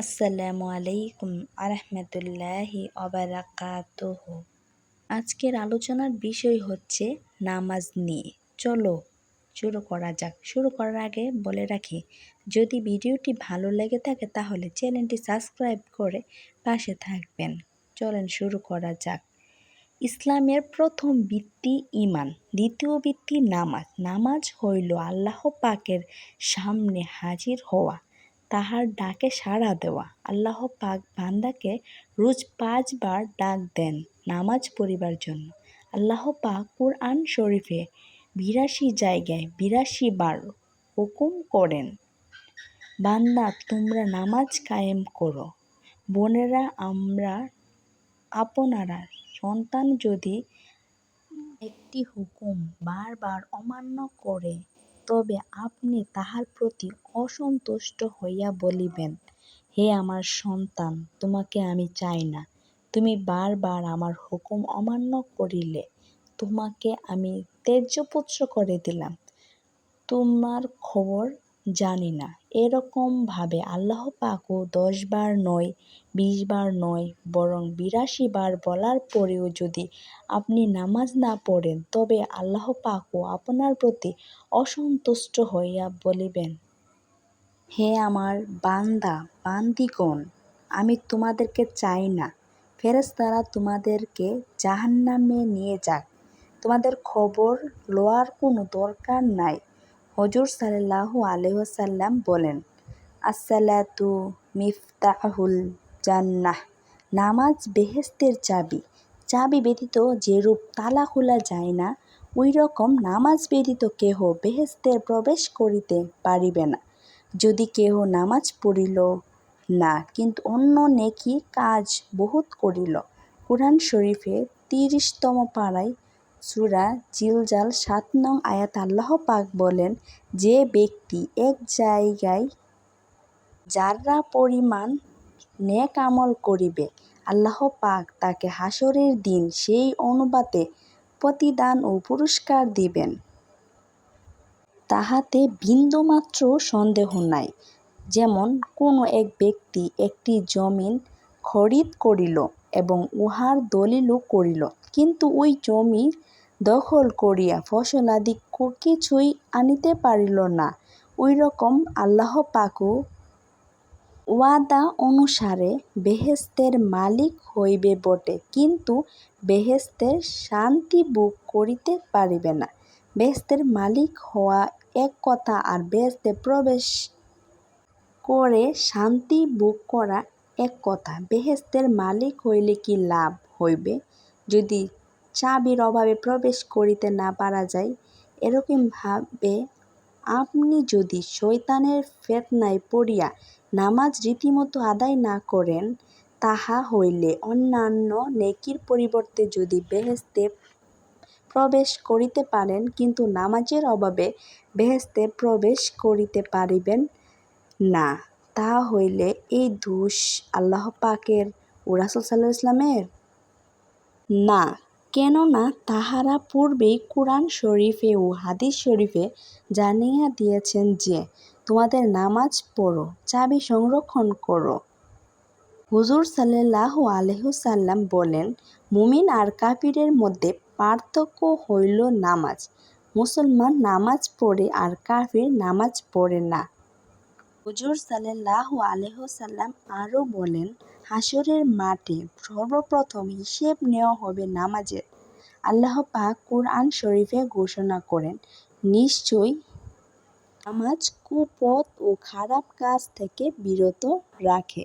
আসসালামু আলাইকুম আরহামতুল্লাহি অবরাকাতুহ আজকের আলোচনার বিষয় হচ্ছে নামাজ নিয়ে। চলো শুরু করা যাক। শুরু করার আগে বলে রাখি, যদি ভিডিওটি ভালো লেগে থাকে তাহলে চ্যানেলটি সাবস্ক্রাইব করে পাশে থাকবেন। চলেন শুরু করা যাক। ইসলামের প্রথম ভিত্তি ইমান দ্বিতীয় ভিত্তি নামাজ। নামাজ হইল আল্লাহ পাকের সামনে হাজির হওয়া। তাহার ডাকে সাড়া দেওয়া। আল্লাহ পাক বান্দাকে রোজ পাঁচবার ডাক দেন নামাজ পড়িবার জন্য। আল্লাহ পাক কুরআন শরীফে বিরাশি জায়গায় বিরাশি বার হুকুম করেন, বান্দা, তোমরা নামাজ কায়েম করো। বোনেরা, আমরা, আপনারা, সন্তান যদি একটি হুকুম বারবার অমান্য করে তবে আপনি তাহার প্রতি অসন্তুষ্ট হইয়া বলিবেন, হে আমার সন্তান, তোমাকে আমি চাই না। তুমি বারবার আমার হুকুম অমান্য করিলে, তোমাকে আমি ত্যায্যপুত্র করে দিলাম। তোমার খবর জানি না। এরকমভাবে আল্লাহ পাকও দশবার নয় বিশবার নয়, বরং বিরাশি বার বলার পরেও যদি আপনি নামাজ না পড়েন, তবে আল্লাহ পাকও আপনার প্রতি অসন্তুষ্ট হইয়া বলিবেন, হে আমার বান্দা, বান্দিগণ, আমি তোমাদেরকে চাই না। ফেরেশতারা তোমাদেরকে জাহান্নামে নিয়ে যাক। তোমাদের খবর লওয়ার কোনো দরকার নাই। হজুর সাল্লাল্লাহু আলাইসাল্লাম বলেন, আসসালাতু মিফতাহুল জান্নাহ নামাজ বেহেস্তের চাবি। চাবি ব্যতীত যেরূপ তালা খোলা যায় না ওই রকম নামাজ ব্যতীত কেহ বেহেস্তে প্রবেশ করিতে পারিবে না। যদি কেহ নামাজ পড়িল না, কিন্তু অন্য নেকি কাজ বহুত করিল। কোরআন শরীফে তিরিশতম পাড়ায় সুরা জিলজাল সাত নং আয়াত আল্লাহ পাক বলেন, যে ব্যক্তি এক জায়গায় যারা পরিমাণ নেক আমল করিবে, আল্লাহ পাক তাকে হাসরের দিন সেই অনুপাতে প্রতিদান ও পুরস্কার দিবেন। তাহাতে বিন্দুমাত্র সন্দেহ নাই। যেমন কোনো এক ব্যক্তি একটি জমিন খরিদ করিল এবং উহার দলিলও করিল। কিন্তু ওই জমি দখল করিয়া ফসলাদি কিছুই আনিতে পারিল না। ওই রকম আল্লাহ পাকও ওয়াদা অনুসারে বেহেস্তের মালিক হইবে বটে, কিন্তু বেহেস্তের শান্তি ভোগ করিতে পারিবে না। বেহেস্তের মালিক হওয়া এক কথা আর বেহেস্তে প্রবেশ করে শান্তি ভোগ করা এক কথা বেহেস্তের মালিক হইলে কি লাভ হইবে? যদি চাবির অভাবে প্রবেশ করিতে না পারা যায় এরকমভাবে আপনি যদি শয়তানের ফেতনায় পড়িয়া নামাজ রীতিমতো আদায় না করেন, তাহা হইলে অন্যান্য নেকির পরিবর্তে যদি বেহেস্তে প্রবেশ করিতে পারেন, কিন্তু নামাজের অভাবে বেহেস্তে প্রবেশ করিতে পারিবেন না। তাহা হইলে এই দোষ আল্লাহ পাকের ও রাসুল সাল্লাহ ইসলামের না, কেননা তাহারা পূর্বেই কোরআন শরীফে ও হাদিস শরীফে জানিয়া দিয়েছেন যে, তোমাদের নামাজ পড়ো, চাবি সংরক্ষণ করো। হুজুর সাল্লাহ আলহ্লাম বলেন, মুমিন আর কাপিরের মধ্যে পার্থক্য হইল নামাজ। মুসলমান নামাজ পড়ে আর কাফির নামাজ পড়ে না। হুজুর সাল্লাহ আলহ্লাম আরও বলেন হাসরের মাঠে সর্বপ্রথম হিসেব নেওয়া হবে নামাজের আল্লাহ পাক কুরআন শরীফে ঘোষণা করেন, নিশ্চয়ই নামাজ কুপথ ও খারাপ কাজ থেকে বিরত রাখে।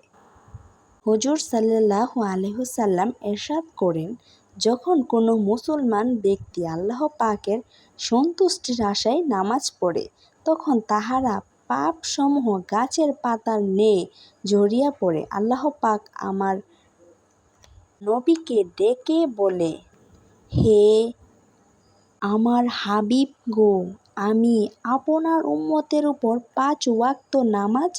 হুজুর সাল্লাহ আলহ্লাম এরশাদ করেন, যখন কোনো মুসলমান ব্যক্তি আল্লাহ পাকের সন্তুষ্টির আশায় নামাজ পড়ে, তখন তাহারা পাপসমূহ গাছের পাতার ন্যায় ঝরিয়া পড়ে। আল্লাহ পাক আমার নবীকে ডেকে বলে, হে আমার হাবিব গো, আমি আপনার উম্মতের উপর পাঁচ ওয়াক্ত নামাজ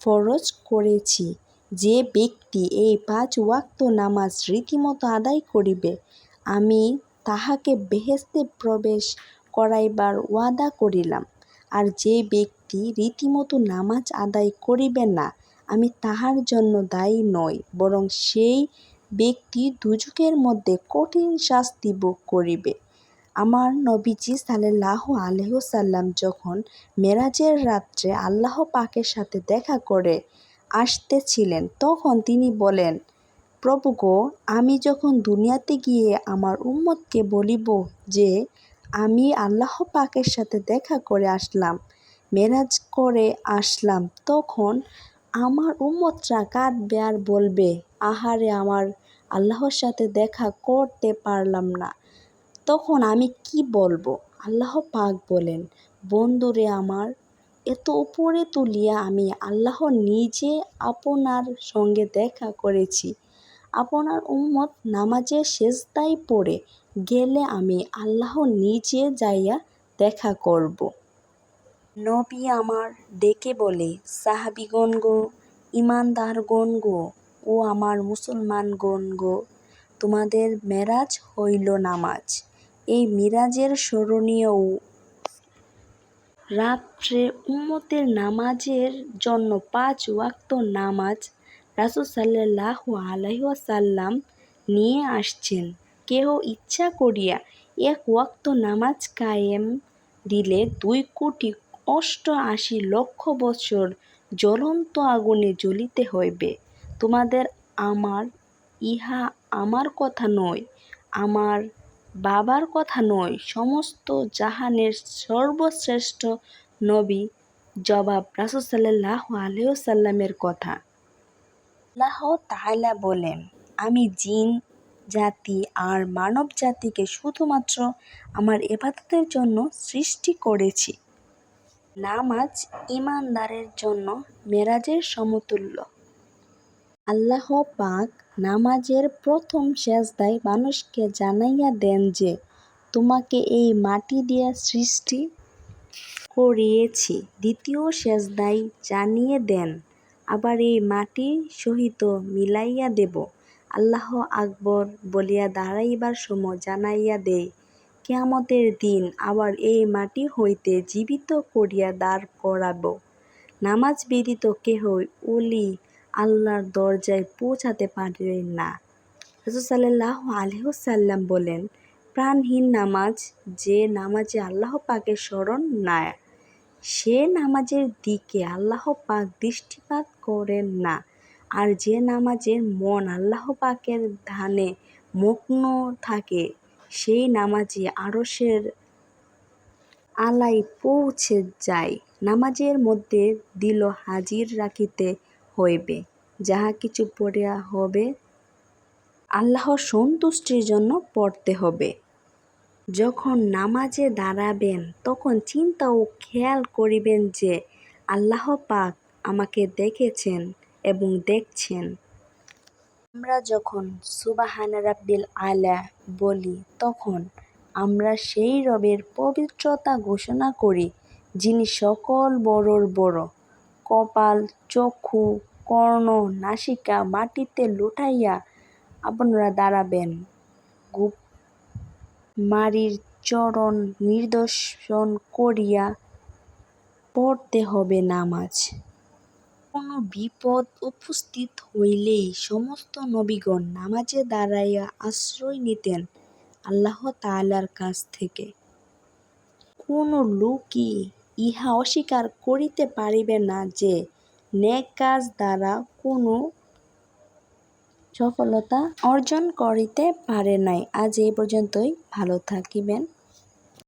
ফরজ করেছি। যে ব্যক্তি এই পাঁচ ওয়াক্ত নামাজ রীতিমতো আদায় করিবে, আমি তাহাকে বেহেস্তে প্রবেশ করাইবার ওয়াদা করিলাম। আর যে ব্যক্তি রীতিমতো নামাজ আদায় করিবে না, আমি তাহার জন্য দায়ী নই, বরং সেই ব্যক্তি দুজকের মধ্যে কঠিন শাস্তি ভোগ করিবে। আমার নবীজি সাল্লাল্লাহু আলাইহি ওয়াসাল্লাম যখন মেরাজের রাত্রে আল্লাহ পাকের সাথে দেখা করে আসতেছিলেন, তখন তিনি বলেন, প্রভু গো, আমি যখন দুনিয়াতে গিয়ে আমার উম্মতকে বলিব যে, আমি আল্লাহ পাকের সাথে দেখা করে আসলাম মেরাজ করে আসলাম, তখন আমার উম্মতরা কাঁদবে আর বলবে, আহারে, আমার আল্লাহর সাথে দেখা করতে পারলাম না। তখন আমি কি বলব? আল্লাহ পাক বলেন, বন্ধুরে আমার, এত উপরে তুলিয়া আমি আল্লাহ নিজে আপনার সঙ্গে দেখা করেছি। আপনার উম্মত নামাজের শেষদায় পড়ে গেলে আমি আল্লাহ নিজে যাইয়া দেখা করব। নবী আমার ডেকে বলে, সাহাবিগণ গো, ইমানদারগণ গো, ও আমার মুসলমানগণ গো, তোমাদের মেরাজ হইল নামাজ। এই মিরাজের স্মরণীয় রাত্রে উম্মতের নামাজের জন্য পাঁচ ওয়াক্ত নামাজ রাসুল সাল্লাল্লাহু আলাইহি ওয়াসাল্লাম নিয়ে আসছেন। কেহ ইচ্ছা করিয়া এক ওয়াক্ত নামাজ কায়েম দিলে দুই কোটি অষ্টআশি লক্ষ বৎসর জ্বলন্ত আগুনে জ্বলিতে হইবে। তোমাদের আমার, ইহা আমার কথা নয়, আমার বাবার কথা নয়, সমস্ত জাহানের সর্বশ্রেষ্ঠ নবী জবাব রাসুল সাল্লাহ আলহ্লামের কথা। আল্লাহ তাহলা বলেন, আমি জিন, জাতি আর মানব জাতিকে শুধুমাত্র আমার এবাদতের জন্য সৃষ্টি করেছি। নামাজ ইমানদারের জন্য মেরাজের সমতুল্য। আল্লাহ পাক নামাজের প্রথম সেজদায় মানুষকে জানাইয়া দেন যে, তোমাকে এই মাটি দিয়া সৃষ্টি করিয়েছি। দ্বিতীয় সেজদায় জানিয়ে দেন, আবার এই মাটির সহিত মিলাইয়া দেব। আল্লাহ আকবর বলিয়া দাঁড়াইবার সময় জানাইয়া দেয় কেয়ামতের দিন আবার এই মাটি হইতে জীবিত করিয়া দাঁড় করাব। নামাজ বিদিত কেহই ওলি আল্লাহর দরজায় পৌঁছাতে পারে না। রসুল সাল্লাহ আলহ্লাম বলেন, প্রাণহীন নামাজ যে নামাজে আল্লাহ পাকের স্মরণ না সে নামাজের দিকে আল্লাহ পাক দৃষ্টিপাত করেন না। আর যে নামাজের মন আল্লাহ পাকের ধানে মগ্ন থাকে সেই নামাজি আরসের আলাই পৌঁছে যায়। নামাজের মধ্যে দিল হাজির রাখিতে হইবে। যাহা কিছু পড়িয়া হবে, আল্লাহর সন্তুষ্টির জন্য পড়তে হবে। যখন নামাজে দাঁড়াবেন, তখন চিন্তা ও খেয়াল করিবেন যে, আল্লাহ পাক আমাকে দেখেছেন এবং দেখছেন। আমরা যখন সুবাহান রাব্বিল আলা বলি, তখন আমরা সেই রবের পবিত্রতা ঘোষণা করি, যিনি সকল বড়র বড়। কপাল, চক্ষু, কর্ণ, নাসিকা, মাটিতে লুটাইয়া আপনারা দাঁড়াবেন। গুপ মারির চরণ নির্দর্শন করিয়া পড়তে হবে নামাজ। কোনো বিপদ উপস্থিত হইলেই সমস্ত নবীগণ নামাজে দাঁড়াইয়া আশ্রয় নিতেন আল্লাহ তাআলার কাছ থেকে। কোনো লোকই ইহা অস্বীকার করিতে পারিবে না যে নেক কাজ দ্বারা কোনো সফলতা অর্জন করিতে পারে নাই। আজ এই পর্যন্তই। ভালো থাকিবেন।